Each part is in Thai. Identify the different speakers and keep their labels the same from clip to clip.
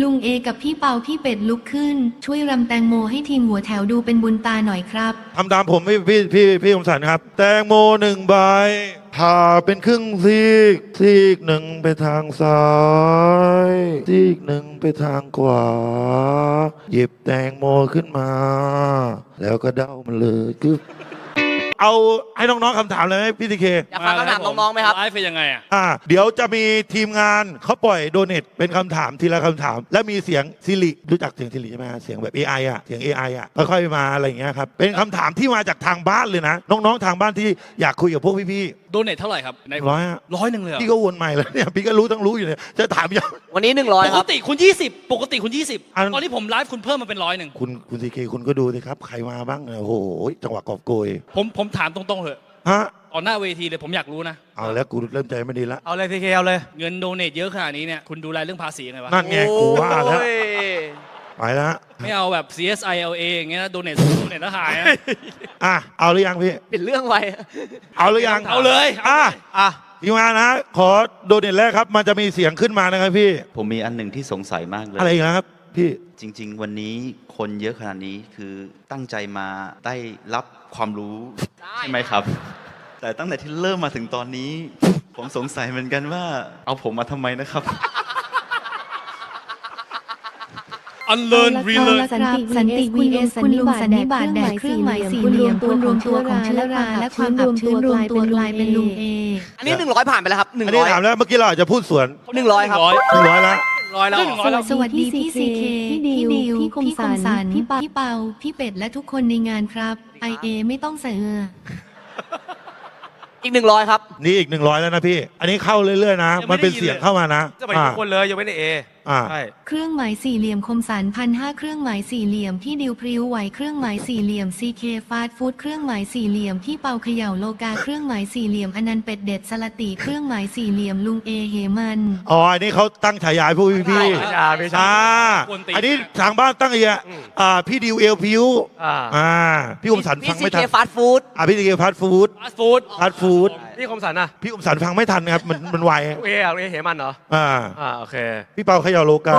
Speaker 1: ลุงเอกับพี่เปาพี่เป็ดลุกขึ้น ช่วยรำแตงโมให้ทีมหัวแถวดูเป็นบุญตาหน่อยครับ
Speaker 2: ทำตามผมพี่พี่พี่พี่คมสันครับ แตงโมหนึ่งใบผ่าเป็นครึ่งซีก ซีกหนึ่งไปทางซ้าย ซีกหนึ่งไปทางขวา หยิบแตงโมขึ้นมา แล้วก็เด้ามันเลยคือ เอาให้น้องๆคำถามเลยไหมพี่ทีเค
Speaker 3: อยากฟังคำถามน้องๆไหมครับ
Speaker 4: ไลฟ์เป็นยังไงอะ
Speaker 2: อ่า เดี๋ยวจะมีทีมงานเขาปล่อยโดเนทเป็นคำถามทีละคำถาม และมีเสียงซิริรู้จักเสียงซิริใช่ไหมฮะเสียงแบบ AI อะเสียง AI อะค่อยๆมาอะไรอย่างเงี้ยครับเป็นคำถามที่มาจากทางบ้านเลยนะ น้องๆทางบ้านที่อยากคุยกับพวกพี่
Speaker 4: โดเนทเท่าไหร่ครับใน
Speaker 2: ๆร้อยอะ
Speaker 4: ร้อยหนึ่งเลยเหรอ
Speaker 2: พี่ก็วนใหม่แล้วเนี่ยพี่ก็รู้ทั้งรู้อยู่เนี่ยจะถามยัง
Speaker 3: วันนี้หนึ่งร้อย
Speaker 4: ป
Speaker 3: ค
Speaker 4: ก
Speaker 3: รับ
Speaker 4: ติคุณ 20 ปกติคุณ20
Speaker 2: อัน
Speaker 4: ตอนที่ผมไลฟ์คุณเพิ่มมาเป็นร้อยหนึ่ง
Speaker 2: คุณคุณซีเคคุณก็ดูสิครับ ใครมาบ้างเนี่ยโอ้โหจังหวะกอบโกย
Speaker 4: ผมผมถามตรงๆเถอะ
Speaker 2: ฮะ
Speaker 4: ต่อหน้าเวทีเลยผมอยากรู้นะ
Speaker 2: เอาแล้วกูเริ่มใจไม่ดีละ
Speaker 5: เอาเลยพีเคเอาเลย
Speaker 4: เงินโดเนทเยอะขนาดนี้เนี่ยคุณดูแลเรื่องภาษียังไงวะ
Speaker 2: นั่นไงกูว่าแล้ว
Speaker 3: โอ้ย
Speaker 2: ไปแล้ว
Speaker 4: ไม่เอาแบบ CSI LA อย่างเงี้ยโดเนทโดเนทแล้วหายนะ
Speaker 2: อะเอาหรือยังพี่
Speaker 3: เป็นเรื่องไว
Speaker 2: เอาหรือยัง
Speaker 4: เอาเลย
Speaker 2: อะ
Speaker 5: อะ
Speaker 2: ทีมงานนะฮะขอโดเนทแรกครับ มันจะมีเสียงขึ้นมานะครับพี่
Speaker 6: ผมมีอันหนึ่งที่สงสัยมากเลย
Speaker 2: อะไรอีกนะครับ พี่
Speaker 6: จริง ๆ วันนี้คนเยอะขนาดนี้คือตั้งใจมาได้รับ ความรู้ใช่ไหมครับ แต่ตั้งแต่ที่เริ่มมาถึงตอนนี้ ผมสงสัยเหมือนกันว่า เอาผมมาทำไมนะครับ
Speaker 4: อันเลิร์นรีเลิร์น
Speaker 1: สันติสันติ vs คุณลุงสันนิบาตแดกเครื่องหมายสี่เหลี่ยมคุณรวมตัวของเชื้อราและความอับชื้นรวมตัวกลายเป็นลุงเอ
Speaker 3: อันนี้หนึ่งร้อยผ่านไปแล้วครับหนึ่ง
Speaker 2: อันนี้
Speaker 3: ร้อย
Speaker 2: ถามแล้วเมื่อกี้เราอาจจะพูดสวน
Speaker 3: หนึ่งร้อยครับ
Speaker 4: ร้อย
Speaker 2: หนึ่งร้อยแล้ว
Speaker 4: ร้อยแล้วหนึ่งร้อยแล้ว
Speaker 1: สวัสดีพี่ซีเคพี่ดิวพี่คมสันพี่เปาพี่เปา พี่เป็ดและทุกคนในงานครับไอเอไม่ต้องใส่เออ
Speaker 3: อีกหนึ่งร้อยครับ
Speaker 2: นี่อีกหนึ่งร้อยแล้วนะพี่ อันนี้เข้าเรื่อยๆนะ
Speaker 4: ยังไม่
Speaker 2: มันเป็น
Speaker 4: ได้ยิน
Speaker 2: เสียงเข้ามานะ
Speaker 5: จะไป
Speaker 2: อ่า
Speaker 5: ทุกคนเลยยังไม่ได้เอ
Speaker 2: อ่า
Speaker 5: ใช่
Speaker 1: เครื่องหมายสี่เหลี่ยมคมสันพันห้าเครื่องหมายสี่เหลี่ยมพี่ดิวพริ้วไหวเครื่องหมายสี่เหลี่ยมซีเคฟาสต์ฟู้ดเครื่องหมายสี่เหลี่ยมพี่เปาเขย่าโลกาเครื่องหมายสี่เหลี่ยมอนันต์เป็ดเด็ดสลติเครื่องหมายสี่เหลี่ยมลุงเอเหมัน
Speaker 2: อ๋อ อันนี้เขาตั้งฉายาให้ผู้พี่
Speaker 5: ไม่ใช่ไม่ใช่
Speaker 2: อ่า
Speaker 4: กวนตีน
Speaker 2: อันนี้ทางบ้านตั้งไอ้อะอ่า พี่ดิวเอลพิว
Speaker 5: อ่า
Speaker 2: อ่า พี่คมสันฟังไม่ทัน
Speaker 3: พี่ CK ฟาสต์ฟู้ด
Speaker 2: อ่าพี่ดิวพาร์ทฟู้ด
Speaker 4: ฟาสต์ฟู้ด
Speaker 2: พาร์ทฟู้ด
Speaker 5: พี่คมสันนะ
Speaker 2: พี่คมสันฟังไม่ทันครับ มันมันไว
Speaker 5: เอเอาเอเหมันเหรอ
Speaker 2: อ่า
Speaker 5: อ่าโอเค
Speaker 2: พี่เปาเขย่าโลกา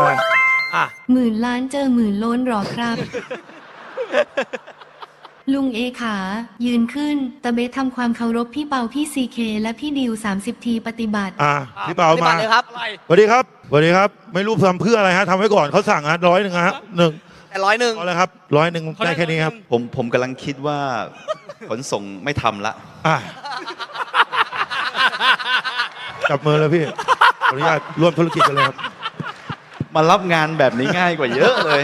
Speaker 5: อะ
Speaker 1: หมื่นล้านเจอหมื่นล้นหรอครับ ลุงเอขา ยืนขึ้น ตะเบสทำความเคารพพี่เปาพี่ซีเคและพี่ดิว 30 ทีปฏิบัติ
Speaker 2: อ่าพี่เปา
Speaker 3: ปฏิบั
Speaker 2: มา
Speaker 3: ติเลยครับ
Speaker 4: อะไร
Speaker 2: สวัสดีครับสวัสดีครับ ไม่รู้ทำเพื่ออะไรฮะทำไว้ก่อนเขาสั่งฮะร้อยหนึ่งฮะหนึ่ง
Speaker 3: แต่ร้อยหนึ่ง
Speaker 2: เอาเลยครับร้อยหนึ่งได้แค่นี้ครับ
Speaker 6: ผมผมกำลังคิดว่าขนส่งไม่ทำละ
Speaker 2: อะ จับมือเลยพี่ขออนุญาตร่วมธุรกิจกันเลยครับ
Speaker 6: มารับงานแบบนี้ง่ายกว่าเยอะเลย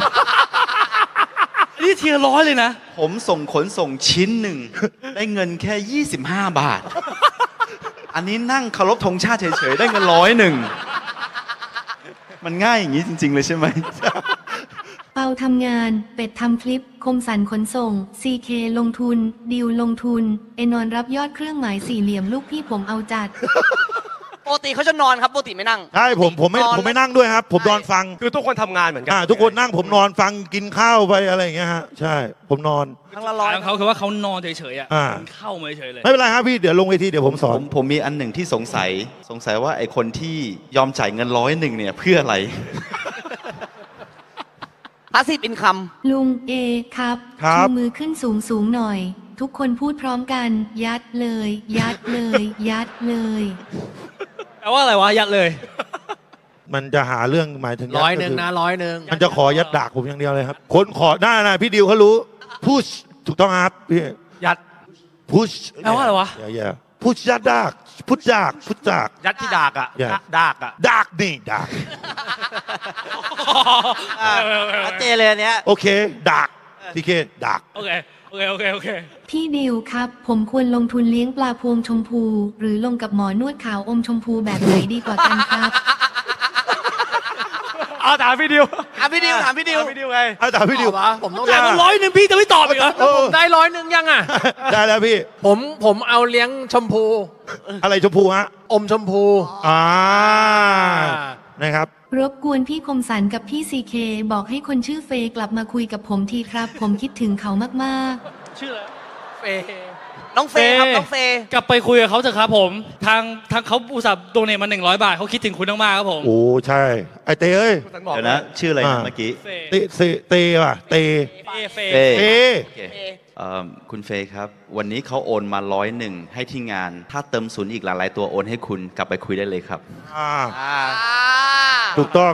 Speaker 4: นี่เทียร์ร้อยเลยนะ
Speaker 6: ผมส่งขนส่งชิ้นหนึ่ง ได้เงินแค่ 25 บาท อันนี้นั่งเคารพธงชาติเฉยๆ ได้เงินร้อยหนึ่ง มันง่ายอย่างนี้จริง ๆ เลยใช่ไหม
Speaker 1: เปาทำงาน เป็ดทำคลิป คมสันขนส่งซีเคลงทุน ดิวลงทุน เอนอนรับยอดเครื่องหมายสี่เหลี่ยมลูกพี่ผมเอาจัด
Speaker 3: ปกติเขาจะนอนครับปกติไม่นั่ง
Speaker 2: ใช่ผมผมไม่
Speaker 3: นอน
Speaker 2: ผมไม่นั่งด้วยครับ ผมนอนฟัง
Speaker 5: คือทุกคนทำงานเหมือนกั
Speaker 2: อ่าทุกคนนั่งผมนอนฟังกินข้าวไปอะไรอย่างเงี้ยฮะใช่ ผมนอน
Speaker 3: ครั้งละร้อย
Speaker 4: ทางเขาคือว่าเขานอนเฉยๆอะ
Speaker 2: อ่า
Speaker 4: มันเข้ามาเฉยๆเลย
Speaker 2: ไม่เป็นไรครับพี่เดี๋ยวลงเวทีเดี๋ยวผมสอ
Speaker 6: ผ
Speaker 2: น
Speaker 6: มผมมีอันหนึ่งที่สงสัยสงสัยว่าไอ้คนที่ยอมจ่ายเงินร้อยหนึ่งเนี่ยเพื่ออะไร
Speaker 3: พาสซีฟอินคัม
Speaker 1: ลุงเอครับ
Speaker 2: ครับ
Speaker 1: ชูมือขึ้นสูงสูงหน่อย ทุกคนพูดพร้อมกัน ยัดเลย ยัดเลย ยัดเลย
Speaker 4: แปลว่าอะไรวะ ยัดเลย
Speaker 2: มันจะหาเรื่องหมายถึง
Speaker 5: ร้อยหนึ่ง
Speaker 2: ก็คื
Speaker 5: นะร้อยหนึ่ง
Speaker 2: มันจะขอยัดดากผมอย่างเดียวเลยครับ คนขอได้นะพี่ดิวเขารู้ พุชถูกต้องครับพี่
Speaker 5: ยัด
Speaker 2: พุช
Speaker 4: แปลว่าอะไรวะ
Speaker 2: อย่าพุชยัดดากพุชจากพุชจาก
Speaker 5: ยัดที่ดากอะ
Speaker 2: อย่า
Speaker 5: ดากอะ
Speaker 2: ดากนี่ดาก
Speaker 3: ชัดเจนเลยอันเนี้ย
Speaker 2: โอเค ดากทีเคดาก
Speaker 4: โอเค โอเคโอเคโอเค
Speaker 1: พี่ดิวครับ ผมควรลงทุนเลี้ยงปลาพวงชมพู หรือลงกับหมอนวดขาวอมชมพูแบบไหนดีกว่ากันครับ
Speaker 5: เอาถามพี่ดิว
Speaker 3: ถามพี่ดิวถามพี่ดิว
Speaker 5: ถามพี่ดิวไง
Speaker 2: เอาแต่พี่ดิว
Speaker 5: ผมต้อง
Speaker 4: จ่ายมาร้อยหนึ่งพี่จะไม่ตอบอีกเหรอ
Speaker 2: เออ
Speaker 7: ได้ร้อยหนึ่งยังอะ
Speaker 2: ได้แล้วพี่
Speaker 7: ผมผมเอาเลี้ยงชมพู
Speaker 2: อะไรชมพูฮะ
Speaker 7: อมชมพู
Speaker 2: อ่า
Speaker 7: อ่า
Speaker 2: นะครับ
Speaker 1: รบกวนพี่คมสันกับพี่ซีเคบอกให้คนชื่อเฟย์กลับมาคุยกับผมทีครับ ผมคิดถึงเขามาก
Speaker 4: ชื่ออะไร
Speaker 7: เฟย์
Speaker 3: น้องเฟย์ครับน้องเฟย์
Speaker 4: กลับไปคุยกับเขาเถอะครับผม ทางทางเขาอุตส่าห์โดเนทมา100 บาทเขาคิดถึงคุณมากๆครับผม
Speaker 2: โอ้ใช่ ไอเตเอ้ย
Speaker 5: สันบอก
Speaker 6: เดี๋ยวนะ ชื่ออะไรนะ
Speaker 2: อ่า
Speaker 6: เมื่อกี้
Speaker 4: เฟย์
Speaker 2: เตเซเตว่ะเต
Speaker 4: เฟย์เฟ
Speaker 6: เฟ
Speaker 4: ย์
Speaker 2: เต
Speaker 6: โอเคเอิ่ม คุณเฟย์ครับ วันนี้เขาโอนมาร้อยหนึ่งให้ที่งาน ถ้าเติมศูนย์อีกหลายๆตัวโอนให้คุณกลับไปคุยได้เลยครับ
Speaker 2: อ่า
Speaker 3: อ่า
Speaker 2: ถูกต้อง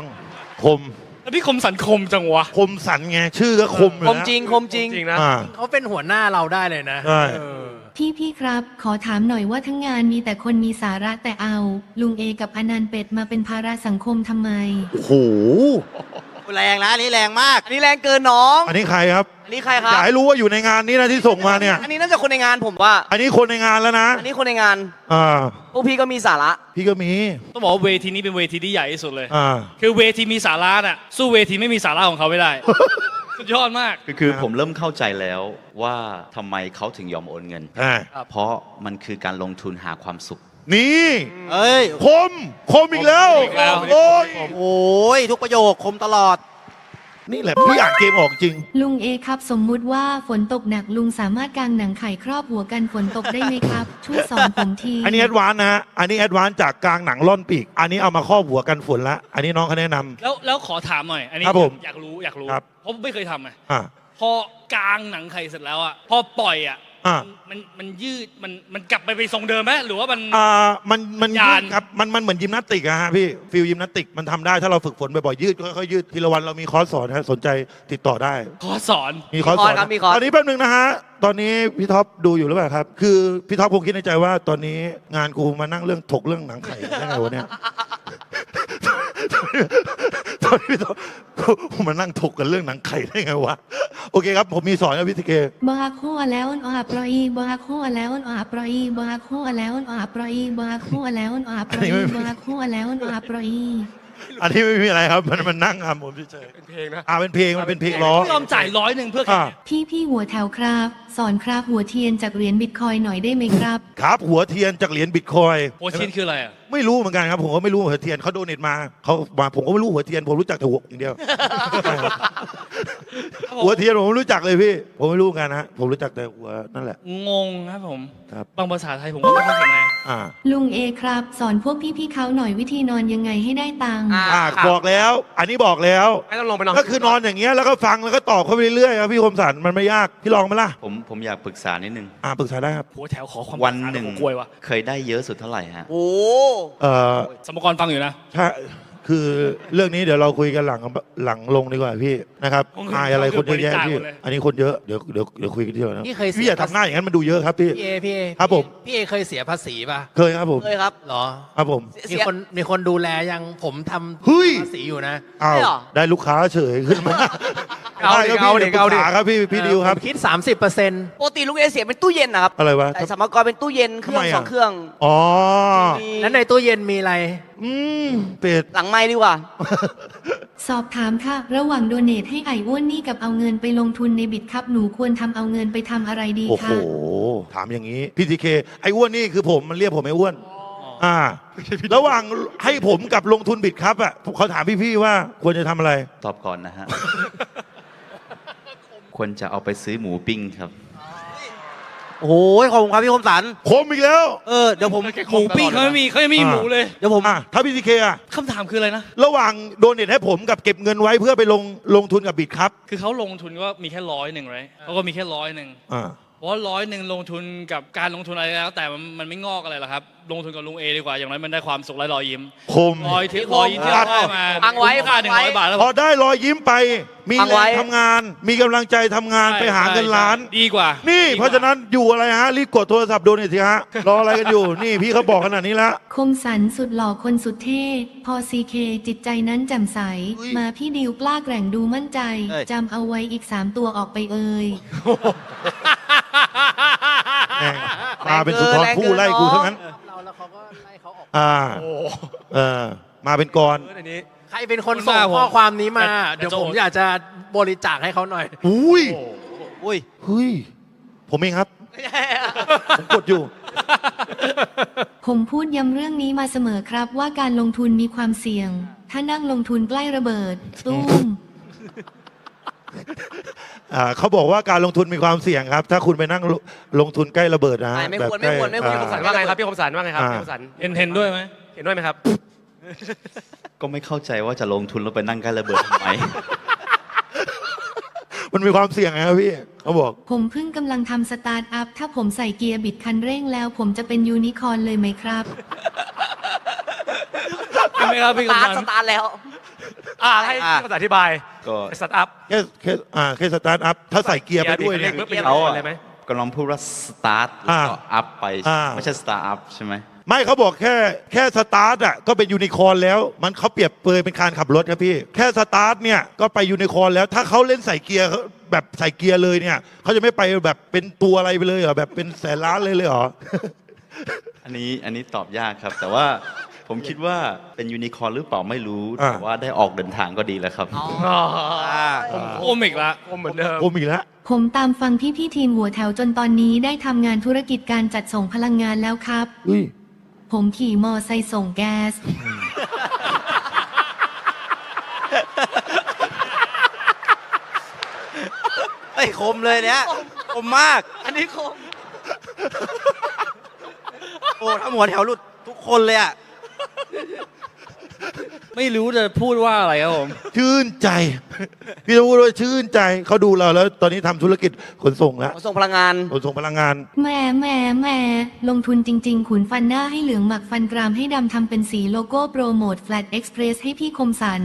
Speaker 2: คม
Speaker 4: แล้วพี่คมสันคมจังวะ
Speaker 2: คมสันไงชื่อก็คมอยู่
Speaker 3: ค
Speaker 2: นะ
Speaker 3: มจริงคมจริง
Speaker 5: จริงนะ
Speaker 2: อ่า
Speaker 7: เขาเป็นหัวหน้าเราได้เลยนะ
Speaker 2: ใช่
Speaker 7: เออ
Speaker 1: พี่พี่ครับ ขอถามหน่อยว่าทั้งงานมีแต่คนมีสาระแต่เอา ลุงเอกับอนันต์เป็ดมาเป็นภาระสังคมทำไม
Speaker 2: โอ้โห
Speaker 3: แรงนะอันนี้แรงมาก อันนี้แรงเกินน้อง
Speaker 2: อันนี้ใครครับ
Speaker 3: อันนี้ใครครั
Speaker 2: อบ ยากให้รู้ว่าอยู่ในงานนี้นะที่ส่งมาเนี่ย
Speaker 3: อันนี้น่าจะคนในงานผมว่า
Speaker 2: อันนี้คนในงานแล้วนะ
Speaker 3: อันนี้คนในงาน
Speaker 2: อ่า
Speaker 3: พวกพี่ก็มีสาระ
Speaker 2: พี่ก็มี
Speaker 4: ต้องบอกว่าเวทีนี้เป็นเวทีที่ใหญ่ที่สุดเลย
Speaker 2: อ่า
Speaker 4: คือเวทีมีสาระน่ะสู้เวทีไม่มีสาระของเขาไม่ได้ สุดยอดมาก
Speaker 6: คือคือ
Speaker 2: ครับ
Speaker 6: ผมเริ่มเข้าใจแล้วว่าทำไมเขาถึงยอมโอนเงิน
Speaker 2: อ่า
Speaker 6: เพราะมันคือการลงทุนหาความสุข
Speaker 2: นี่
Speaker 3: เอ้ย
Speaker 2: คมคมอีกแล้ว
Speaker 4: คมอีกแล้ว
Speaker 2: โอ้ย
Speaker 3: โอ้ยทุกประโยคคมตลอด
Speaker 2: นี่แหละพี่อ่านเกมออกจริง
Speaker 1: ลุงเอครับสมมุติว่าฝนตกหนักลุงสามารถกางหนังไข่ครอบหัวกันฝนตกได้ไหมครับ ช่วยสอนผมที
Speaker 2: อันนี้แอดวานซ์นะฮะอันนี้แอดวานซ์จากกลางหนังล่อนปีก อันนี้เอามาครอบหัวกันฝนละ อันนี้น้องเขาแนะนำ
Speaker 4: แล้วแล้วขอถามหน่อย อันนี้
Speaker 2: ครับผม
Speaker 4: อยากรู้อยากรู้
Speaker 2: ครับ
Speaker 4: เพราะไม่เคยทำไง
Speaker 2: อ่า
Speaker 4: พอกลางหนังไข่เสร็จแล้วอะพอปล่อยอะ
Speaker 2: อ่า
Speaker 4: มันมันยืดมันมันกลับไปเป็นทรงเดิมไหมหรือว่ามัน
Speaker 2: อ่ามันมัน
Speaker 4: ยาน
Speaker 2: ยืดครับมันมันเหมือนยิมนาสติกอะฮะพี่ฟิลยิมนาสติกมันทำได้ถ้าเราฝึกฝนบ่อยๆยืดค่อยๆยืดทีละวันเรามีคอร์สสอนนะสนใจติดต่อได้
Speaker 4: ขอสอน
Speaker 2: มีคอร์สสอน
Speaker 3: มีคอร์สครับมีคอร์ส
Speaker 2: ตอนนี้แป๊บนึงนะฮะตอนนี้พี่ท็อปดูอยู่หรือเปล่าครับ คือพี่ท็อปคงคิดในใจว่า ตอนนี้งานกูมานั่งเรื่องถกเรื่องหนังไข่ได้ไงวะเนี่ย ตอนนี้พี่ตอนมานั่งถกกันเรื่องหนังไข่ได้ไงวะ โอเคครับผมมีสอนนะพี่ทีเค
Speaker 1: บอาคู่แล้วออาปรอีบอาคู่แล้วออาปรอีบอาคู่แล้วออาปรอีบอาคู่แล้วออาปรอีบอาคู่แล้วออาปรอี
Speaker 2: อันนี้ไม่มีอะไรครับ มันมันนั่งอะผมเฉย
Speaker 5: เป็นเพลงนะ
Speaker 2: ๆอ่าเป็นเพลงมันเป็นเพลงล้อ
Speaker 4: ไม่ยอมจ่ายร้อยหนึ่งเพื่อแค่
Speaker 2: อ่า
Speaker 1: พี่พี่หัวแถวครับ สอนครับหัวเทียนจากเหรียญบิตคอยน์หน่อยได้ไหมครับ
Speaker 2: ครับหัวเทียนจากเหรียญบิตคอยน์
Speaker 4: โอชินคืออะไรอะ
Speaker 2: ไม่รู้เหมือนกันครับ ผมก็ไม่รู้หัวเทียนเขาโดเนทมาเขามาผมก็ไม่รู้หัวเทียน ผมรู้จักแต่หัวอย่างเดียว หัวเทียนผมไม่รู้จักเลยพี่ ผมไม่รู้เหมือนกันนะผมรู้จักแต่หัวนั่นแหละ
Speaker 4: งงครับผม
Speaker 2: ครับ
Speaker 4: บางภาษาไทยผมก็ไม่ค่อยแข็งแรง
Speaker 2: อ่า
Speaker 1: ลุงเอครับ สอนพวกพี่พี่ๆเขาหน่อยวิธีนอนยังไงให้ได้ตังค์
Speaker 3: อ่า
Speaker 2: อ่าบอกแล้ว อันนี้บอกแล้ว
Speaker 5: ไม่ต้องลงไปนอน
Speaker 2: ก็คือนอนอย่างเงี้ยแล้วก็ฟังแล้วก็ตอบเข้าไปเรื่อยๆครับพี่คมสันมันไม่ยากพี่ลองไหมล่ะ
Speaker 6: ผมผมอยากปรึกษานิดนึง
Speaker 2: อ่าปรึกษาได้ครับ
Speaker 4: หัวแถวขอความ
Speaker 6: วันหนึ่ง
Speaker 4: กลวยวะ
Speaker 6: เคยได้เยอะสุดเท่าไหร่ฮะ
Speaker 3: โอ้
Speaker 2: เอ่อ
Speaker 4: สมกรฟังอยู่นะ
Speaker 2: ถ้าคือเรื่องนี้เดี๋ยวเราคุยกันหลังหลังลงดีกว่าพี่นะครับ
Speaker 4: ผม
Speaker 2: อายอะไรคนเยอะแยะ
Speaker 4: บริจาค
Speaker 2: พี่
Speaker 4: หมดเลย
Speaker 2: อันนี้คนเยอะเดี๋ยวเดี๋ยวเดี๋ยวคุยกันทีเดียวนะ
Speaker 7: พี่เคยเสีย
Speaker 2: พี่อย่าทำหน้าอย่างนั้นมันดูเยอะครับพี่
Speaker 7: พี่เอพี่เอ
Speaker 2: ครับผม
Speaker 7: พี่เอเคยเสียภาษีป่ะ
Speaker 2: เคยครับผม
Speaker 3: เคยครับ
Speaker 7: เหรอ
Speaker 2: ครับผม
Speaker 3: เสี
Speaker 7: มี
Speaker 3: ย
Speaker 7: คนมีคนดูแลยังผมทำ
Speaker 2: เฮ้ย
Speaker 7: ภาษีอยู่นะ
Speaker 2: อ้าว
Speaker 3: ใช่เหรอ
Speaker 2: ได้ลูกค้าเฉยขึ้นมา
Speaker 5: เอาดิ
Speaker 2: ได้ครับ
Speaker 5: เอาดิ
Speaker 2: พี่ดี๋ยว
Speaker 5: เอาดิ
Speaker 2: ปรึกษครับพี่พี่ดิวครับ
Speaker 7: ผมคิด 30เปอร์เซ็นต์
Speaker 3: ปกติลุงเอเสียเป็นตู้เย็นนะครับ
Speaker 2: อะไรวะ
Speaker 3: แต่สมกรเป็นตู้เย็นเครื่อง
Speaker 2: ทำไมอะ
Speaker 3: สองเครื่อง
Speaker 2: อ๋อ
Speaker 3: มี
Speaker 7: แล้วในตู้เย็นมีอะไร
Speaker 2: อืมเป็ด
Speaker 3: หลังไม้ดีกว่า
Speaker 1: สอบถามค่ะ ระหว่างโดเนทให้ไอ้อ้วนนี่กับเอาเงินไปลงทุนในบิตครับหนูควรทำเอาเงินไปทำอะไรดี
Speaker 2: โอ้โห
Speaker 1: คะ
Speaker 2: ถามอย่างนี้พี่ทีเคไอ้อ้วนนี่คือผมมันเรียกผมไอ้อ้วนอ่า ระหว่างให้ผมกับลงทุนบิดครับอะเขาถามพี่ๆว่าควรจะทำอะไร
Speaker 6: ตอบก่อนนะฮะ ควรจะเอาไปซื้อหมูปิ้งครับ
Speaker 3: โอ้ยขอบคุณครับพี่คมสัน
Speaker 2: คมอีกแล้ว
Speaker 3: เออเดี๋ยวผม
Speaker 4: หมูปิ้งเขาไม่มีเขายังไม่มี
Speaker 2: อ่า
Speaker 4: หมูเลย
Speaker 3: เดี๋ยวผม
Speaker 2: อะถ้าพี่ทีเคอะ
Speaker 4: คำถามคืออะไรนะ
Speaker 2: ระหว่างโดเนทให้ผมกับเก็บเงินไว้เพื่อไปลงลงทุนกับบิดครับ
Speaker 4: คือเขาลงทุนก็มีแค่ร้อยหนึ่งไรเขาก็มีแค่ร้อยหนึ่ง
Speaker 2: อ่า
Speaker 4: เพราะร้อยหนึ่งลงทุนกับการลงทุนอะไรแล้ว แต่มันมันไม่งอกอะไรหรอกครับ ลงทุนกับลุงเอดีกว่า อย่างน้อยมันได้ความสุขและรอยยิ้ม
Speaker 2: คม
Speaker 4: รอยที่รอยยิ้มที่เราได้มา
Speaker 3: ฟังไว้
Speaker 4: คุ้มค่าหนึ่ง
Speaker 3: ฟัง
Speaker 4: ร้อย
Speaker 3: ไว้
Speaker 4: บาทแล้ว
Speaker 2: พอได้รอยยิ้มไป มี
Speaker 3: ฟัง
Speaker 2: แร
Speaker 3: ไว้
Speaker 2: งทำงาน มีกำลังใจทำงานไปหาเงินล้าน
Speaker 4: ดีกว่า
Speaker 2: นี่
Speaker 4: ดีกว่
Speaker 2: เพราะฉะนั้นอยู่อะไรฮะ รีบกดโทรศัพท์โดเนทสิฮะ รออะไรกันอยู่ นี่พี่เขาบอกขนาดนี้แล้ว
Speaker 1: คมสันสุดหล่อคนสุดเท่พอซีเคจิตใจนั้นแจ่มใส
Speaker 2: อุ๊ย
Speaker 1: มาพี่ดิวกล้าแกร่งดูมั่นใจ
Speaker 3: เอ้ย
Speaker 1: จำเอาไว้อีกสามตัวออกไปเอ่ย
Speaker 2: แม่งมาเป็นสุนทรผู้ไล่กูทั้งนั้น
Speaker 7: เราแล้วเขาก็ไล่เขาออก
Speaker 2: อ่า
Speaker 5: โอ้
Speaker 2: เออ มาเป็นกร
Speaker 5: เอออันนี้
Speaker 7: ใครเป็นคน
Speaker 4: ขอบคุณ
Speaker 7: ส่ง
Speaker 4: มากผม
Speaker 7: ข้อความนี้มา
Speaker 4: แต่
Speaker 7: เดี๋ยว
Speaker 4: แต่
Speaker 7: ผม
Speaker 4: โจ
Speaker 7: อยากจะบริจาคให้เขาหน่อย
Speaker 2: อุ้ย
Speaker 3: อุ้ย
Speaker 2: เฮ้ย ผมเองครับ ผมกดอยู่
Speaker 1: ผมพูดย้ำเรื่องนี้มาเสมอครับว่าการลงทุนมีความเสี่ยง ถ้านั่งลงทุนใกล้ระเบิด ตุ้ม
Speaker 2: อ่าเขาบอกว่าการลงทุนมีความเสี่ยงครับ ถ้าคุณไปนั่งลลงทุนใกล้ระเบิดนะ
Speaker 7: ไม่ไม่
Speaker 2: แบบ
Speaker 7: ควรไม่ควร
Speaker 2: ใกล้
Speaker 7: ไม่ควร
Speaker 2: อ่า
Speaker 5: คมสันว่าไงครับพี่คมสันว่าไงครับ
Speaker 2: อ่า
Speaker 5: พี่คมสัน
Speaker 4: เห็นเห็นด้วยไหม
Speaker 5: เห็นด้วยไหมครับ
Speaker 6: ก็ไม่เข้าใจว่าจะลงทุนแล้วไปนั่งใกล้ระเบิดทำไม
Speaker 2: มันมีความเสี่ยงไงครับพี่เขาบอก
Speaker 1: ผมเพิ่งกำลังทำสตาร์ทอัพ ถ้าผมใส่เกียร์บิดคันเร่งแล้ว ผมจะเป็นยูนิคอร์นเลยไหมครับ
Speaker 4: ใช่ไหมครับพี่
Speaker 7: สตาร์ท
Speaker 4: กำ
Speaker 7: ส
Speaker 4: นัน
Speaker 7: ตาร์ทแล้ว
Speaker 5: อ่าให้
Speaker 3: อ่า
Speaker 5: พี่คมสันอธิบาย
Speaker 6: ก็
Speaker 5: สตาร์ทอัพ
Speaker 2: แค่แค่อ่าแค่สตาร์ทอัพถ้าใส่เกียร์ไปด้วยเนี่ย
Speaker 5: เมื่อเป็น
Speaker 6: เขา
Speaker 5: อะ
Speaker 6: อะ
Speaker 5: ไรไหม
Speaker 6: กำลังพูดว่าสตาร์ทแล้วก็
Speaker 2: อ่า
Speaker 6: อัพไป
Speaker 2: อ่า
Speaker 6: ไม่ใช่สตาร์อัพใช่ไหม
Speaker 2: ไม่เขาบอกแค่แค่สตาร์ทอะก็เป็นยูนิคอร์นแล้ว มันเขาเปรียบเปรยเป็นการขับรถครับพี่ แค่สตาร์ทเนี่ยก็ไปยูนิคอร์นแล้ว ถ้าเขาเล่นใส่เกียร์เขาแบบใส่เกียร์เลยเนี่ยเขาจะไม่ไปแบบเป็นตัวอะไรไปเลยเหรอแบบเป็นแสนล้านเลยเลยเหรอ
Speaker 6: อันนี้อันนี้ตอบยากครับ แต่ว่า ผมคิดว่าเป็นยูนิคอร์นหรือเปล่าไม่รู้
Speaker 2: อ่า
Speaker 6: แต่ว่าได้ออกเดินทางก็ดีแล้วครับ
Speaker 5: อ๋อ
Speaker 3: อ่า
Speaker 4: โอมิกละ
Speaker 5: ผมเหมือนเดิม
Speaker 2: โอมีแล้ว
Speaker 1: ผมตามฟังพี่พี่ๆทีมหัวแถวจนตอนนี้ได้ทำงานธุรกิจการจัดส่งพลังงานแล้วครับ
Speaker 2: อุ้ย
Speaker 1: ผมขี่มอไซค์ส่งแก๊ส
Speaker 3: เฮ้ยคมเลยเนี้ยคมมาก
Speaker 7: อันนี้คม
Speaker 3: โอ้ถ้าหัวแถวหลุดทุกคนเลยอะ
Speaker 4: ไม่รู้จะพูดว่าอะไรครับผม
Speaker 2: ชื่นใจ พี่จะพูดว่าชื่นใจเขาดูเราแล้ว ตอนนี้ทำธุรกิจขนส่งแล้ว
Speaker 7: ขนส่งพลังงาน
Speaker 2: ขนส่งพลังงาน
Speaker 1: แหม่แหม่แหม่ลงทุนจริง ๆ ขุนฟันหน้าให้เหลืองหมักฟันกรามให้ดำทำเป็นสีโลโก้โปรโมท Flat Express ให้พี่คมสัน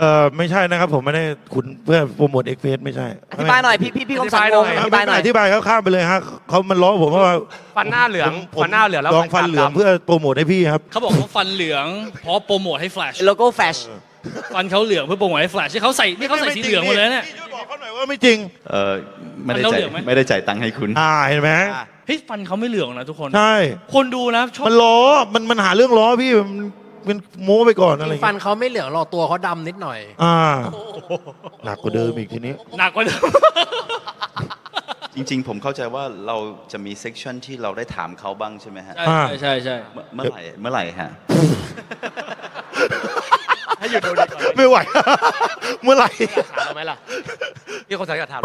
Speaker 2: เอ่อไม่ใช่นะครับ ผมไม่ได้ขุนเพื่อโปรโมทเอ็กเฟสไม่ใช่
Speaker 7: อธิบายหน่อยพี่พี่พี่คมสันงงอธิบายหน่อย
Speaker 2: อธิบายเขาข้ามไปเลยฮะเขามันล้อผมว่า
Speaker 5: ฟันหน้าเหลือง
Speaker 2: ผมผม
Speaker 5: ฟันหน้าเหลืองแล้ว
Speaker 2: ลองฟันเหลือง
Speaker 5: ดำ
Speaker 2: เพื่อโปรโมทให้พี่ครับ
Speaker 4: เขาบอกว่าฟันเหลืองเพราะโปรโมทให้แฟลช
Speaker 7: โลโก้แฟช
Speaker 4: ฟันเขาเหลืองเพื่อโปรโมทให้แฟลชที่เขาใส่นี่เขาใส่สีเหลืองหมดเลยเนี่ย
Speaker 2: พี่ช่วยบอกเขาหน่อยว่าไม่จริง
Speaker 6: เออไม่ได้
Speaker 4: มัน
Speaker 6: จ่าย
Speaker 4: เหลืองไหม
Speaker 6: ไม่ได้จ่ายตังค์ให้คุณ
Speaker 2: อ่าเห็นไหม
Speaker 3: อะ
Speaker 4: เฮ้ยฟันเขาไม่เหลืองนะทุกคน
Speaker 2: ใช่
Speaker 4: คนดูนะชอบ
Speaker 2: มันล้อมันมันหาเรื่องล้อพี่มัน เป็นโม้ไปก่อนอะไร
Speaker 7: จ
Speaker 2: อ
Speaker 7: ริ
Speaker 2: ย่างง
Speaker 7: ฟัน
Speaker 2: เงี้ย
Speaker 7: เขาไม่เหลืองหรอกตัวเขาดำนิดหน่อย
Speaker 2: อ่าหนักกว่าเดิมอีกทีนี้
Speaker 4: หนักกว่าเดิม
Speaker 6: จริง ๆ ผมเข้าใจว่าเราจะมีเซกชันที่เราได้ถามเขาบ้างใช่ไหมฮะ
Speaker 4: ใช่ใช่ใช่
Speaker 6: เมื่อเมื่อไหร่เมื่อไหร่ฮะ
Speaker 5: ให้หยุดดูดีก่อน
Speaker 2: ไม่ไหว เมื่อไหร่
Speaker 5: ถามเราไหมล่ะพี่คมสันอยากถาม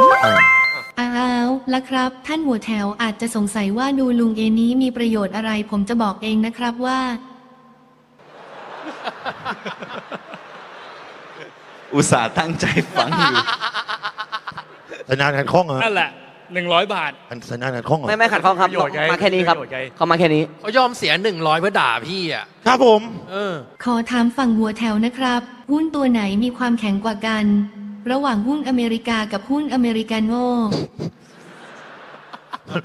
Speaker 1: อ้าวละครับ ท่านหัวแถวอาจจะสงสัยว่าดูลุงเอนี้มีประโยชน์อะไร ผมจะบอกเองนะครับว่า
Speaker 6: อุตส่าห์ตั้งใจฟังอยู่
Speaker 2: สัญญาณขัดข้องเหรอ
Speaker 4: นั่นแหละหนึ่งร้อยบาท
Speaker 2: สัญญาณขัดข้องเหรอ
Speaker 7: ไม่ไม่ขัดข้องครับ
Speaker 5: ประโยชน์ไง
Speaker 7: มาแค่นี้ครับ
Speaker 5: ประโยชน์ไง
Speaker 7: เขามาแค่นี้
Speaker 8: เขายอมเสียหนึ่งร้อยเพื่อด่าพี่อะ
Speaker 2: ครับผม
Speaker 8: เออ
Speaker 1: ขอถามฝั่งหัวแถวนะครับ หุ้นตัวไหนมีความแข็งกว่ากัน ระหว่างหุ้นอเมริกากับหุ้นอเมริกาโน่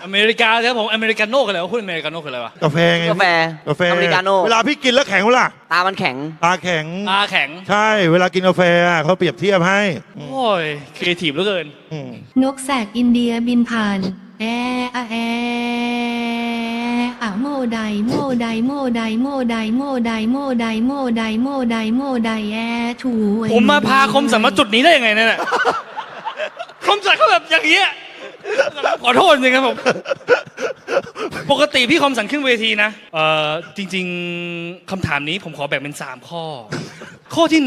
Speaker 4: อเมริกาครับผม อเมริกาโน่กันแล้วหุ้นอเมริกาโน่คืออะไรวะ
Speaker 2: กาแฟไง
Speaker 7: กาแฟ
Speaker 2: กาแฟ
Speaker 7: อเมริกาโน่
Speaker 2: เวลาพี่กินแล้วแข็งเวล่ะ
Speaker 7: ตามันแข็ง
Speaker 2: ตาแข็ง
Speaker 4: ตาแข็ง
Speaker 2: ใช่ เวลากินกาแฟอะเขาเปรียบเทียบให้
Speaker 4: โอ้ยครีเอทีฟเหลือเกิน
Speaker 2: อืม
Speaker 1: นกแสกอินเดียบินผ่าน แออะแออะโมไดโมไดโมไดโมไดโมไดโมไดโมไดโมไดโมไดแอถูเว้ย
Speaker 4: ผมมาพาคมสันมาจุดนี้ได้ยังไงเนี่ยน่ะคมสันเขาแบบอย่างเงี้ย ขอโทษจริงครับผม ปกติพี่คมสันขึ้นเวทีนะเอ่อจริง ๆคำถามนี้ผมขอแบ่งเป็น 3 ข้อ ข้อที่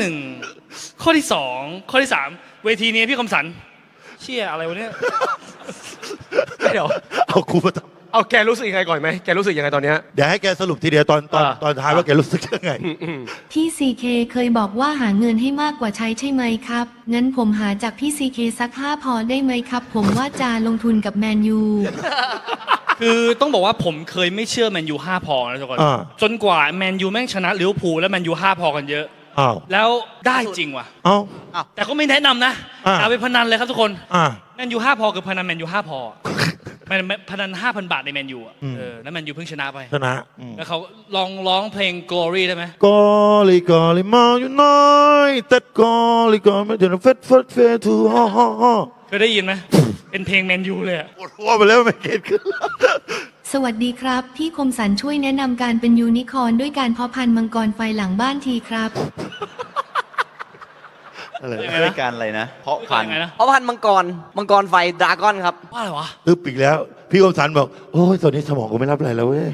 Speaker 4: 1 ข้อที่ 2 ข้อที่ 3 เวทีนี้พี่คมสัน เชี่ยอะไรวะเนี่ย
Speaker 5: เดี๋ยว
Speaker 2: เอาครูมาท
Speaker 5: เอาแกรู้สึกยังไงก่อนไหมแกรู้สึกยังไงตอนเนี้ยำ
Speaker 2: เดี๋ยวให้แกสรุปทีเดียวตอนตอน
Speaker 5: อ่า
Speaker 2: ตอนท้ายว่าแกรู้สึกยังไง
Speaker 5: อืมอืม
Speaker 1: พี่ซีเคเคยบอกว่าหาเงินให้มากกว่าใช้ใช่ไหมครับ งั้นผมหาจากพี่ซีเคสักห้าพอได้ไหมครับ ผมว่าจะลงทุนกับแมนยู
Speaker 4: คือต้องบอกว่าผมเคยไม่เชื่อแมนยู5พอนะทุกคน
Speaker 2: อ่า
Speaker 4: จนกว่าแมนยูแม่งชนะลิเวอร์พูลแล้วแมนยู5พอกันเยอะ
Speaker 2: อ้าว
Speaker 4: แล้วได้จริงว่ะ
Speaker 2: เอ้า
Speaker 4: แต่ก็ไม่แนะนำนะ
Speaker 2: อ่า
Speaker 4: เอาไปพนันเลยครับทุกคน
Speaker 2: อ่า
Speaker 4: แมนยูห้าพอคือพนันแมนยูห้าพอ แมนพนันห้าพันบาทในแมนยูอะ
Speaker 2: อืม
Speaker 4: เออแล้วแมนยูเพิ่งชนะไป
Speaker 2: ชนะอืม
Speaker 4: แล้วเขาลองร้องเพลง glory ได้ไหม
Speaker 2: กอลิกอลิมาอยู่น้อยแต่กอลิกอไม่ถึงเฟดเฟดเฟดทูฮ่อฮ่อฮ่อ
Speaker 4: เคยได้ยินไหม เป็นเพลงแมนยูเลยอะ
Speaker 2: ปวดหัวไปแล้วไม่เก็ตขึ้น
Speaker 1: สวัสดีครับ พี่คมสันช่วยแนะนำการเป็นยูนิคอร์นด้วยการเพาะพันธุ์มังกรไฟหลังบ้านทีครับ
Speaker 2: อะไร
Speaker 4: ยังไง
Speaker 6: รา
Speaker 4: นะ
Speaker 6: ยการอะไรนะ เพราะพัน
Speaker 4: ยังไงนะ
Speaker 7: เพราะพันธุ์มังกร มังกรไฟดราก้อนครับ
Speaker 4: ว่าอะไรวะ
Speaker 2: ตึ๊บอีกแล้ว พี่คมสันบอก โอ้ยตอนนี้สมองกูไม่รับอะไรแล้วเว้ย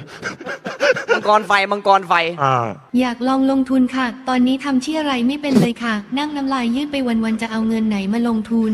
Speaker 7: มังกกรไฟ มังกรไฟ
Speaker 2: อ่า
Speaker 1: อยากลองลงทุนค่ะ ตอนนี้ทำที่อะไรไม่เป็นเลยค่ะ นั่งน้ำลายยืดไปวันๆจะเอาเงินไหนมาลงทุน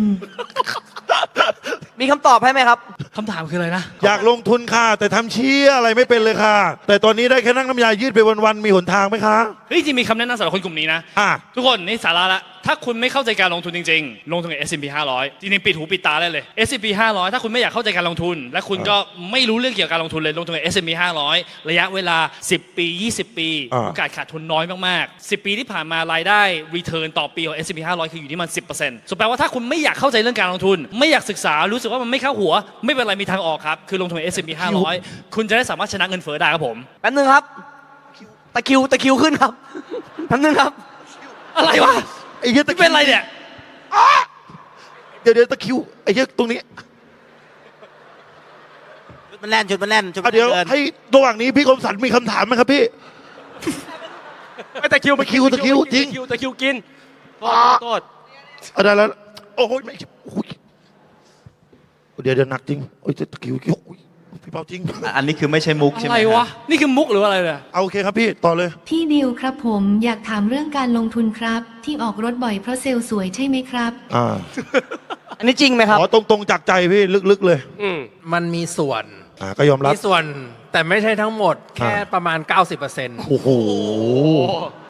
Speaker 7: มีคำตอบให้ไหมครับ
Speaker 4: คำถามคืออะไรนะ
Speaker 2: อยากลงทุนค่ะ แต่ทำเชี่ยอะไรไม่เป็นเลยค่ะ แต่ตอนนี้ได้แค่นั่งน้ำยายืดไปวันๆมีหนทางไหมคะ
Speaker 4: เฮ้ยจริงมีคำแนะนำสำหรับคนกลุ่มนี้นะ
Speaker 2: อ่า
Speaker 4: ทุกคนนี่สาระละ ถ้าคุณไม่เข้าใจการลงทุนจริงๆ ลงทุนกับ S&P 500 จริงๆ ปิดหูปิดตาได้เลย S&P 500 ถ้าคุณไม่อยากเข้าใจการลงทุน และคุณก็ไม่รู้เรื่องเกี่ยวกับการลงทุนเลย ลงทุนกับ S&P 500 ระยะเวลา 10 ปี 20 ปี
Speaker 2: อ่า
Speaker 4: โอกาสขาดทุนน้อยมากๆ 10 ปีที่ผ่านมารายได้ return ต่อปีของ S&P 500 คืออยู่ที่มัน 10%สุดแปลว่าถ้าคุณไม่อยากเข้าใจเรื่องการลงทุน ไม่อยากศึกษา รู้สึกว่ามันไม่เข้าหัว ไม่เป็นไรมีทางออกครับ คือลงทุนกับ S&P 500 คุณจะได้สามารถชนะเงินเฟ้อได้ครับผม
Speaker 7: แป๊บนึงครับตะคริวตะคริวขึ้นครับแป๊บนึงครับ
Speaker 4: อะไรวะ
Speaker 2: ไอ้เหี้ยตะ
Speaker 4: นี่เป็นอะไรเนี่ย
Speaker 2: เดี๋ยวเดี๋ยวตะคริวไอ้เหี้ยตรงนี้
Speaker 3: ชุดมันแล่นชุดมันแล่นชุดมั
Speaker 2: อะ
Speaker 3: น
Speaker 2: เดี๋ยว
Speaker 3: เกิน
Speaker 2: ให้ระหว่างนี้พี่คมสันมีคำถามไหมครับพี่
Speaker 5: ไม่ตะคริว
Speaker 2: ตะคริวตะคริวจริง
Speaker 5: ตะคริวตะคริวกินโทษโทษ
Speaker 2: เอาได้แล้วโอ้ยไม่โอ้ย เดี๋ยวเดี๋ยวหนักจริงโอ้ยตะคริวโอ้ยพี่เปาจริง
Speaker 6: อันนี้คือไม่ใช่มุกใช่
Speaker 4: อะ
Speaker 6: ไหม
Speaker 4: ไร
Speaker 6: ครั
Speaker 4: วะ
Speaker 6: บ
Speaker 4: นี่คือมุกหรืออะไรเนี่ย
Speaker 2: เอาโอเคครับพี่ต่อเลย
Speaker 1: พี่ดิวครับผมอยากถามเรื่องการลงทุนครับ ที่ออกรถบ่อยเพราะเซลล์สวยใช่ไหมครับ
Speaker 2: อ่า
Speaker 7: อันนี้จริงไหมครับ
Speaker 2: ขอตรงๆจากใจพี่ลึกๆเลย
Speaker 5: อืม
Speaker 8: มันมีส่วน
Speaker 2: อ่าก็ยอมรับ
Speaker 8: มีส่วนแต่ไม่ใช่ทั้งหมด แค่
Speaker 2: อ่า
Speaker 8: ประมาณ 90%
Speaker 2: โอ้โห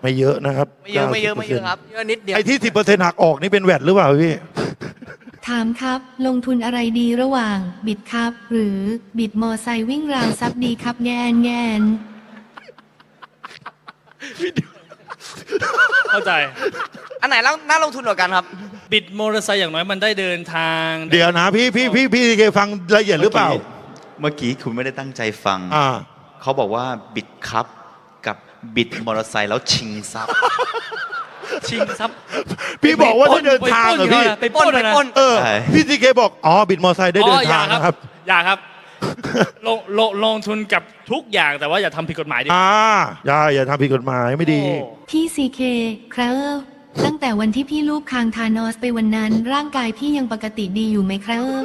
Speaker 2: ไม่เยอะนะครับ
Speaker 7: ไม่เยอะไม่เยอะไม่เยอะครับ
Speaker 8: เยอะนิดเดียว
Speaker 2: ไอ้ที่สิบเปอร์เซ็นต์หักออกนี่เป็นแวดหรือเปล่าพี่
Speaker 1: ถามครับ ลงทุนอะไรดีระหว่าง บิดครับ หรือบิดมอไซค์วิ่งราวซับดีครับแงนแงน
Speaker 4: เข้าใจ
Speaker 7: อันไหนแล้วน่าลงทุนกว่ากันครับ
Speaker 4: บิดมอเตอร์ไซค์อย่างน้อยมันได้เดินทาง
Speaker 2: เดี๋ยวนะพี่พี่พี่พี่เคฟังละเอียดหรือเปล่า
Speaker 6: เมื่อกี้คุณไม่ได้ตั้งใจฟัง
Speaker 2: อ่า
Speaker 6: เขาบอกว่าบิดครับกับบิดมอเตอร์ไซค์แล้วชิงทรัพย์
Speaker 4: ชิงทรัพย์
Speaker 2: พี่บอกว่าได้เดินทางเหรอพี่
Speaker 4: ไปปล้น
Speaker 7: ไป
Speaker 4: นะ
Speaker 7: ปล้น
Speaker 2: เออ
Speaker 6: ใช่
Speaker 2: พี่ซีเคบอก อ๋อ บิดมอไซค์ได้เดิน
Speaker 4: อ๋ออย่
Speaker 2: ทางนะครับ
Speaker 4: อย่าครับ ลงลงลงทุนกับทุกอย่างแต่ว่าอย่าทำผิดกฎหมายดิ
Speaker 2: อ่า อย่า อย่าทำผิดกฎหมายไม่ดี
Speaker 4: โอ้
Speaker 1: พี่ซีเคครับตั้งแต่วันที่พี่ลูบคางทานอสไปวันนั้น ร่างกายพี่ยังปกติดีอยู่ไหมครับ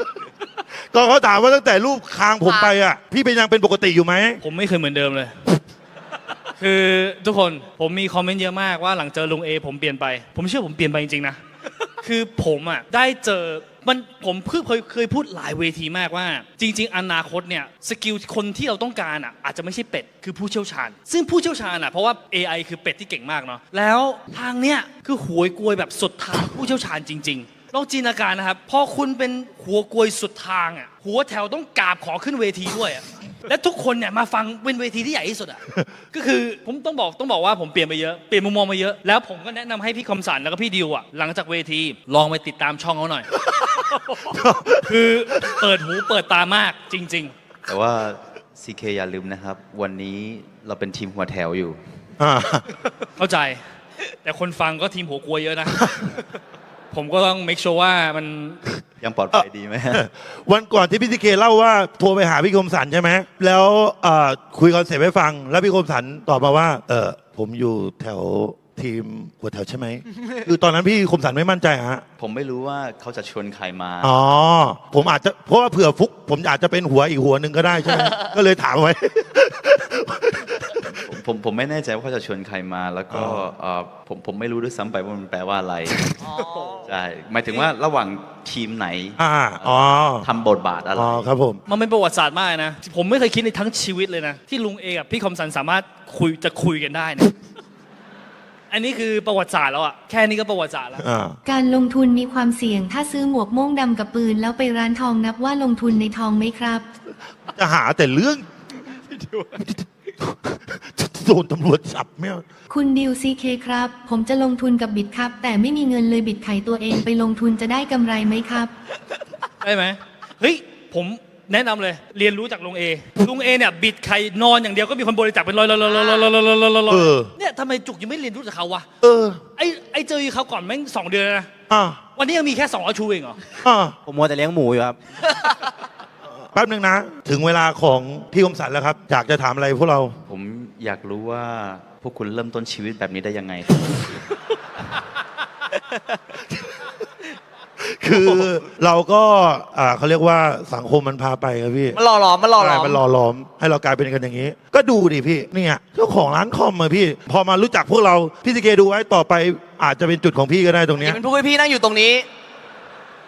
Speaker 2: ก็เขาถามว่าตั้งแต่รูปคางผมไปอะ พี่เป็นยังเป็นปกติอยู่ไหม
Speaker 4: ผมไม่เคยเหมือนเดิมเลย คือทุกคนผมมีคอมเมนต์เยอะมากว่าหลังเจอลุงเอผมเปลี่ยนไป ผมเชื่อผมเปลี่ยนไปจริงๆนะ คือผมอะได้เจอมันผมเพิ่งเคยเคยพูดหลายเวทีมากว่า จริง ๆ อนาคตเนี่ยสกิลคนที่เราต้องการอะอาจจะไม่ใช่เป็ดคือผู้เชี่ยวชาญ ซึ่งผู้เชี่ยวชาญอะเพราะว่า AI คือเป็ดที่เก่งมากเนาะแล้วทางเนี้ยคือหวยกลวยแบบสุดทางผู้เชี่ยวชาญจริง ๆ ลองจินตนาการนะครับพอคุณเป็นหัวกลวยสุดทางอะ หัวแถวต้องกราบขอขึ้นเวทีด้วยอะและทุกคนเนี่ยมาฟังเป็นเวทีที่ใหญ่ที่สุดอะ ก็คือผมต้องบอกต้องบอกว่าผมเปลี่ยนไปเยอะ เปลี่ยนมุมมองมาเยอะ แล้วผมก็แนะนำให้พี่คมสันแล้วก็พี่ดิวอะ หลังจากเวทีลองไปติดตามช่องเขาหน่อย คือเปิดหูเปิดตามากจริง
Speaker 6: แต่ว่า CK อย่าลืมนะครับ วันนี้เราเป็นทีมหัวแถวอยู่
Speaker 2: อ่า
Speaker 4: ๆเข้าใจ แต่คนฟังก็ทีมหัวกลัวเยอะนะ ผมก็ต้อง make sure ว่ามัน
Speaker 6: ยังปลอดภัยดีไหม
Speaker 2: วันก่อนที่พี่ซีเคเล่าว่าโทรไปหาพี่คมสันใช่ไหมแล้วเอ่อคุยคอนเซ็ปต์ให้ฟัง แล้วพี่คมสันตอบมาว่า เออผมอยู่แถวทีมหัวแถวใช่ไหม คือตอนนั้นพี่คมสันไม่มั่นใจอะฮะ
Speaker 6: ผมไม่รู้ว่าเขาจะชวนใครมา
Speaker 2: อ๋อผมอาจจะเพราะว่าเผื่อฟุก ผมอาจจะเป็นหัวอีกหัวหนึ่งก็ได้ใช่ไหมก็เลยถามไว้
Speaker 6: ผมผมผมไม่แน่ใจว่าเขาจะชวนใครมา แล้วก็
Speaker 2: อ๋อ
Speaker 6: เอ่อผมผมไม่รู้ด้วยซ้ำไปว่ามันแปลว่าอะไรใช่หมายถึงว่าระหว่างทีมไหน
Speaker 2: อ่าอ๋อ
Speaker 6: ทำบทบาทอะไร
Speaker 2: อ๋อครับผม
Speaker 4: มันเป็นประวัติศาสตร์มากนะ ผมไม่เคยคิดในทั้งชีวิตเลยนะ ที่ลุงเอกับพี่คมสันสามารถคุยจะคุยกันได้เนี่ยอันนี้คือประวัติศาสตร์แล้วอะแค่นี้ก็ประวัติศาสตร์แล้ว
Speaker 2: อ่า
Speaker 1: การลงทุนมีความเสี่ยง ถ้าซื้อหมวกโม่งดำกับปืน แล้วไปร้านทองนับว่าลงทุนในทองไหมครับ
Speaker 2: จะหาแต่เรื่อง โดนตำรวจจับไม่เอา
Speaker 1: คุณดิวซีเคครับ ผมจะลงทุนกับบิตครับ แต่ไม่มีเงินเลยบิดไข่ตัวเองไปลงทุนจะได้กำไรไหมครับ
Speaker 4: ได้ไหมเฮ้ย ผมแนะนำเลย เรียนรู้จากลุงเอลุงเอเนี่ย บิดไข่นอนอย่างเดียวก็มีคนบริจาคเป็นร้อยร้อยร้อยร้อยร้อยร้อยร้อยร้อยร้อย
Speaker 2: เออ
Speaker 4: เนี่ยทำไมจุกยังไม่เรียนรู้จากเขาวะ
Speaker 2: เออ
Speaker 4: ไอไอเจอเขาก่อนแม่งสองเดือนแล้วนะ
Speaker 2: อ่า
Speaker 4: วันนี้ยังมีแค่สองอาชูเองเหรอ
Speaker 2: อ่า
Speaker 3: ผมมัวแต่เลี้ยงหมูอยู่ครับ
Speaker 2: แป๊บหนึ่งนะ ถึงเวลาของพี่คมสันแล้วครับ อยากจะถามอะไรพวกเรา
Speaker 6: ผมอยากรู้ว่าพวกคุณเริ่มต้นชีวิตแบบนี้ได้ยังไง
Speaker 2: คือเราก็อ่าเขาเรียกว่าสังคมมันพาไปครับพี่
Speaker 7: มันหล่อหลอมมันหล่อหลอม
Speaker 2: ใช่มันหล่อหลอมให้เรากลายเป็นกันอย่างนี้ ก็ดูดิพี่เนี่ยเจ้าของร้านคอมมาพี่ พอมารู้จักพวกเรา พี่สิเกดูไว้ต่อไปอาจจะเป็นจุดของพี่ก็ได้ตรงเนี้
Speaker 7: อยย่าเป็นผู้ให้พี่นั่งอยู่ตรงนี้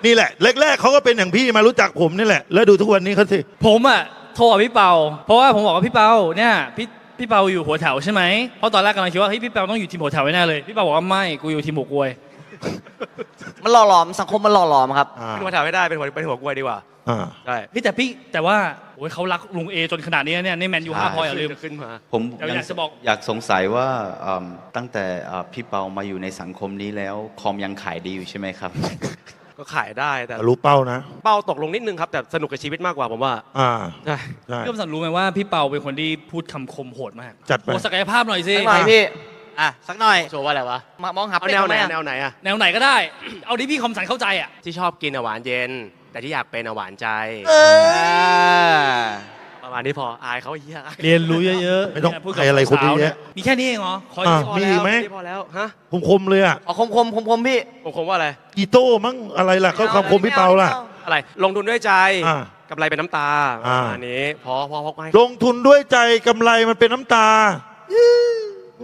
Speaker 2: นี่แหละ แรกๆเขาก็เป็นอย่างพี่มารู้จักผมนี่แหละ แล้วดูทุกวันนี้เขาสิ
Speaker 4: ผมอะโทรกับพี่เปา เพราะว่าผมบอกว่าพี่เปาเนี่ยพี่พี่เปาอยู่หัวแถวใช่ไหมเพราะตอนแรกกำลังคิดว่าเฮ้ยพี่เปาต้องอยู่ทีมหัวแถวแน่เลยพี่เปาบอกว่าไม่กูอยู่ทีมหัวกลวย
Speaker 7: มันหล่อหลอมสังคมมันหล่อหลอมครับ
Speaker 2: อ่า
Speaker 5: เป็นหัวแถวไม่ได้เป็นหัวเป็นหัวกล้วยดีกว่า
Speaker 2: อ่า
Speaker 5: ใช่
Speaker 4: พี่แต่พี่แต่ว่าโอ้ยเขารักลุงเอจนขนาดนี้เนี่ยในแมนยูห้าพอยอย่าลืม
Speaker 5: ขึ้นมา
Speaker 6: ผม
Speaker 4: เดี๋ยวอยากจะบอก
Speaker 6: อยากสงสัยว่าอืมตั้งแต่อ่าพี่เปามาอยู่ในสังคมนี้แล้ว คอมยังขายดีอยู่ใช่ไหมครับ
Speaker 5: ก็ขายได้แต่
Speaker 2: รู้เป้านะ
Speaker 5: เป้าตกลงนิดนึงครับ แต่สนุกกับชีวิตมากกว่าผมว่า
Speaker 2: อ่า
Speaker 5: ใช่
Speaker 2: ใช่
Speaker 4: พี่คมสันรู้ไหมว่าพี่เปาเป็นคนที่พูดคำคมโหดมาก
Speaker 2: จัดไป
Speaker 4: โหศักยภาพหน่อยสิ
Speaker 7: สักหน่อยพี่
Speaker 3: อะ สักหน่อย
Speaker 5: โชว์ว่าอะไรวะ
Speaker 7: มามองหา
Speaker 5: เอา
Speaker 7: เป็ด
Speaker 5: แนวไหน
Speaker 7: ทำมอะ
Speaker 5: แนวไหนอะ
Speaker 4: แนวไหนก็ได้ เอาที่พี่คมสันเข้าใจอะ
Speaker 5: ที่ชอบกินอะหวานเย็น แต่ที่อยากเป็นอะหวานใจ
Speaker 7: เออ
Speaker 5: ประมาณนี้พออายเขาเฮียอาย
Speaker 4: เรียนรู้เยอะๆ
Speaker 2: ไม่ต้อง
Speaker 4: เนี่ยพูด
Speaker 2: ใครอะไรคนเยอะแยะ
Speaker 4: มีแค่นี้เองเหรอขอ
Speaker 2: อะ
Speaker 4: อีกข้อ
Speaker 2: มี
Speaker 4: แล้ว
Speaker 2: อีกไหม
Speaker 5: นี่พอแล้วฮะ
Speaker 2: คมๆเลยอะ
Speaker 7: เอาคมคมคมคมๆพี่
Speaker 5: ผมคงว่าอะไร
Speaker 2: กีโต้มั้งอะไรล่ะก็คำคมพี่เปาล่ะ
Speaker 5: อะไร ลงทุนด้วยใจ
Speaker 2: อ่า
Speaker 5: กำไรเป็นน้ำตาป
Speaker 2: อ่า
Speaker 5: ระมาณนี้พอพอพอให้
Speaker 2: ลงทุนด้วยใจกำไรมันเป็นน้ำตา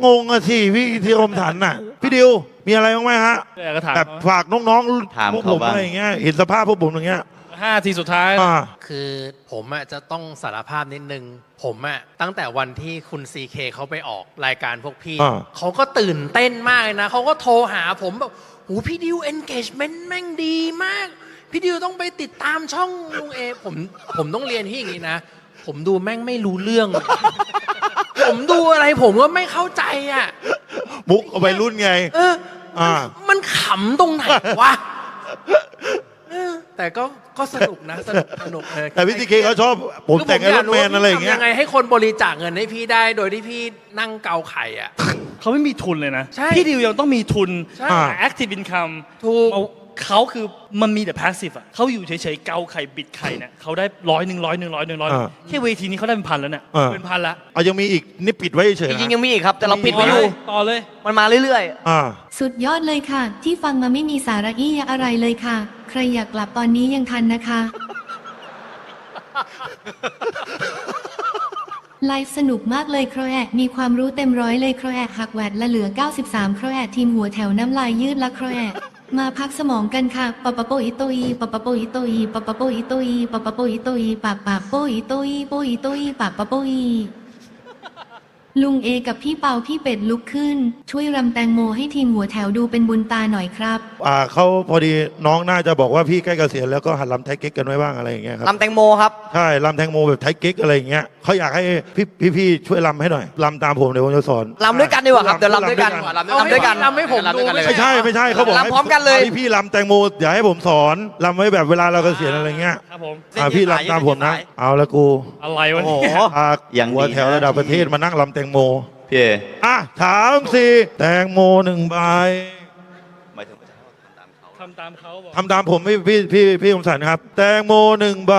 Speaker 2: งงอะสิพี่ที่อมถันน่ะ พี่ดิวมีอะไรบ้างไหมฮะ
Speaker 4: เดี๋ยวก็ถาม
Speaker 2: แบบ
Speaker 4: เขา
Speaker 2: ฝากน้อง
Speaker 6: ถาม
Speaker 2: ๆพวก
Speaker 6: เขา
Speaker 2: ผม
Speaker 6: บ้าง
Speaker 2: อะไรอย่างเงี้ยเห็นสภาพพวกผมอย่างเงี้ย
Speaker 4: ห้าทีสุดท้าย
Speaker 2: อ่า
Speaker 8: คือผมอะจะต้องสารภาพนิดนึง ผมอะตั้งแต่วันที่คุณซีเคเขาไปออกรายการพวกพี่
Speaker 2: อ่า
Speaker 8: เขาก็ตื่นเต้นมากเลยนะ เขาก็โทรหาผมแบบหูพี่ดิว engagement แม่งดีมาก พี่ดิวต้องไปติดตามช่องลุงเอ ผมผมต้องเรียนที่อย่างนี้นะ ผมดูแม่งไม่รู้เรื่อง ผมดูอะไรผมก็ไม่เข้าใจอะ
Speaker 2: มุกเอาไปรุ่นไง
Speaker 8: เออ
Speaker 2: อ่า
Speaker 8: มันขำตรงไหนวะเออ แต่ก็ก็สนุกนะ สนุกสนุกเออ
Speaker 2: แต่พี่ทีเคเขาชอบผมแต่งไอรอนแมนอะไรอย่างเงี้ย
Speaker 8: ทำยังไงให้คนบริจาคเงินให้พี่ได้โดยที่พี่นั่งเกาไข่อะ
Speaker 4: เขาไม่มีทุนเลยนะ
Speaker 8: ใช่
Speaker 4: พี่ดิวยังต้องมีทุน
Speaker 8: ใช่
Speaker 2: อ่า
Speaker 4: active income
Speaker 8: ถูก
Speaker 4: เอา เขาคือมันมีแต่ passive อะเขาอยู่เฉยๆเกาไข่บิดไข่เนี่ยเขาได้ร้อยหนึ่งร้อยหนึ่งร้อยหนึ่งร้อยแค่เวทีนี้เขาได้เป็นพันแล้วเนี่ย
Speaker 2: อ่า
Speaker 4: เป็นพันละ
Speaker 2: เอายังมีอีกนี่ปิดไว้เฉย
Speaker 7: จ
Speaker 2: ๆ
Speaker 7: ริงๆ
Speaker 2: นะ
Speaker 7: ยังมีอีกครับ แต่เราปิด
Speaker 4: ต่
Speaker 7: ไว้
Speaker 4: อ
Speaker 7: อ
Speaker 4: เล
Speaker 7: ยู่
Speaker 4: ยต่อเลย
Speaker 7: มันมาเรื่อย
Speaker 2: อ่า
Speaker 1: สุดยอดเลยค่ะ ที่ฟังมาไม่มีสาระอี้ยะอะไรเลยค่ะ ใครอยากกลับตอนนี้ยังทันนะคะ ไลฟ์สนุกมากเลยโครแอกมีความรู้เต็มร้อยเลยโครแอกหักแหวดและเหลือ 93โครแอกทีมหัวแถวน้ำลายยืดละโครแอก มาพักสมองกันค่ะปะปะโปอิโตอีปะปะโปอิโตอีปะปะโปอิโตอีปะปะโปอิโตอีปากปากโปอิโตอีโปอิโตอีปากปะโปอีลุงเอกับพี่เปาพี่เป็ดลุกขึ้น ช่วยรำแตงโมให้ทีมหัวแถวดูเป็นบุญตาหน่อยครับ
Speaker 2: อ่าเขาพอดีน้องน่าจะบอกว่าพี่ใกล้เกษียณแล้วก็หัดลำไทยเก๊กกันไว้บ้างอะไรอย่างเงี้ยครับ
Speaker 7: ๆลำแตงโมครับ
Speaker 2: ใช่ลำแทงโมแบบไทยเก๊กอะไรอย่างเงี้ย เขาอยากให้พี่พี่พี่ช่วยลำให้หน่อยลำตามผมเดี๋ยวผมจะสอน
Speaker 7: ลำด้วยกันดีกว่าครับเดี๋ยวลำด้วยกัน
Speaker 2: ลำ
Speaker 7: ลำด้วยกัน
Speaker 8: ลำให้ผมดู
Speaker 2: ไม่ใช่ไม่ใช่เขาบอกให้
Speaker 7: ลำพร้อมกันเลย
Speaker 2: พี่พี่ลำแตงโมอย่าให้ผมสอนลำไว้แบบเวลาเราเกษียณอะไรเงี้ย
Speaker 4: ครับผม
Speaker 2: อ่าพี่ลำตามผมนะ เอาละกู
Speaker 4: อะไรวะ
Speaker 7: โอ้
Speaker 4: เนี่ย
Speaker 7: โห
Speaker 2: พา
Speaker 6: อย่างดี
Speaker 2: หัวแถวระดับประเทศมานั่งลำแตงโม
Speaker 6: พี่เอ
Speaker 2: อะถามสิแตงโมหนึ่งใบ
Speaker 6: หมายถึงว่าจะทำตามเขา
Speaker 4: ทำตามเขาบอก
Speaker 2: ทำตามผมพี่พี่พี่พี่คมสันครับ แตงโมหนึ่งใบ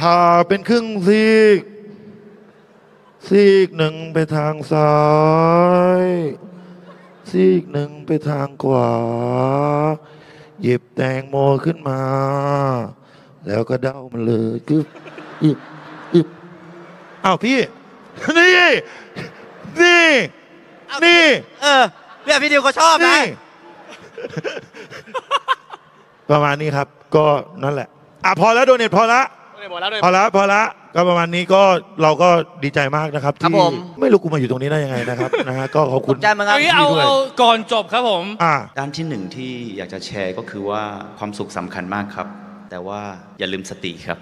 Speaker 2: ผ่าเป็นครึ่งซีก ซีกหนึ่งไปทางซ้าย ซีกหนึ่งไปทางขวา หยิบแตงโมขึ้นมา แล้วก็เด้ามันเลยกึบอึบอึบอ้าวพี่ นี่ นี่ นี่
Speaker 3: เออเนี่ยพี่ดิวก็ชอบนะ
Speaker 2: นี่ ประมาณนี้ครับ ก็นั่นแหละ อะพอแล้วโดเนทพอละ
Speaker 5: หมดแล้วเลย
Speaker 2: พอละพอละก็ประมาณนี้ก็เราก็ดีใจมากนะครับ
Speaker 7: ครับ
Speaker 2: ที่
Speaker 7: ผม
Speaker 2: ไม่รู้กูมาอยู่ตรงนี้ได้ยังไงนะครับ นะฮะก็ขอบคุณ
Speaker 7: ใจเหมือนกัน
Speaker 4: เอางี้เอา
Speaker 2: ด้วย
Speaker 4: เอาก่อนจบครับผม
Speaker 2: อ่า
Speaker 6: ด้านที่หนึ่งที่อยากจะแชร์ก็คือว่าความสุขสำคัญมากครับ แต่ว่าอย่าลืมสติครับ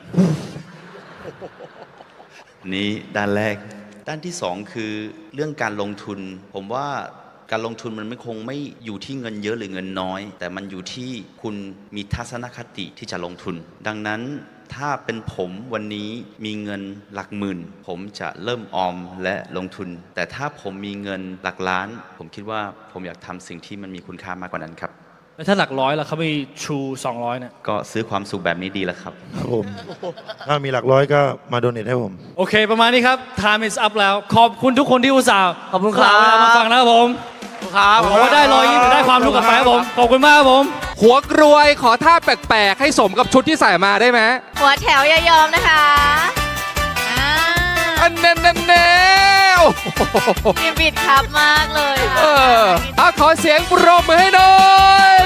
Speaker 6: นี่ด้านแรก ด้านที่สองคือเรื่องการลงทุน ผมว่า การลงทุนมันไม่คงไม่อยู่ที่เงินเยอะหรือเงินน้อย แต่มันอยู่ที่คุณมีทัศนคติที่จะลงทุน ดังนั้นถ้าเป็นผมวันนี้มีเงินหลักหมื่น ผมจะเริ่มออมและลงทุน แต่ถ้าผมมีเงินหลักล้าน ผมคิดว่าผมอยากทำสิ่งที่มันมีคุณค่ามากกว่านั้นครับ
Speaker 4: แล้วถ้าหลักร้อยล่ะเขาไปชู200เนี่ย
Speaker 6: ก็ซื้อความสุขแบบนี้ดีแล้วครับ
Speaker 2: ครับผมถ้ามีหลักร้อยก็มาโดเนทให้ผม
Speaker 4: โอเค ประมาณนี้ครับ time is up แล้ว ขอบคุณทุกคนที่อุตส่าห์
Speaker 7: ขอบคุณครับ
Speaker 4: ลาเวลามาฟังนะครับผม
Speaker 7: โอ้
Speaker 5: ครับ
Speaker 4: ผมว่าได้รอยยิ้มหรือได้ความรู้กลับไปครับผม ขอบคุณมากครับผม
Speaker 9: หัวกรวยขอท่าแปลกๆ ให้สมกับชุดที่ใส่มาได้ไหม
Speaker 10: หัวแถวอย่ายอมนะคะอ่า
Speaker 9: อันแน่นแน่ๆโอ้โห
Speaker 10: มีบิดครับมากเลยค่ะ
Speaker 9: เออเอาขอเสียงปรบมือให้หน่อย